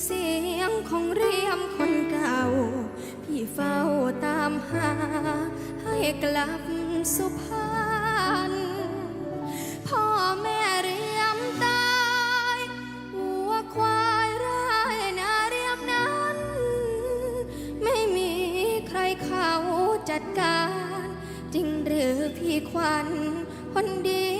เสียงของเรียมคนเก่า พี่เฝ้าตามหา ให้กลับสุพรรณพ่อแม่เรียมตายวัวควายไร่นาเรียมนั้น ไม่มีใครเขาจัดการ จริงหรือพี่ควันคนดี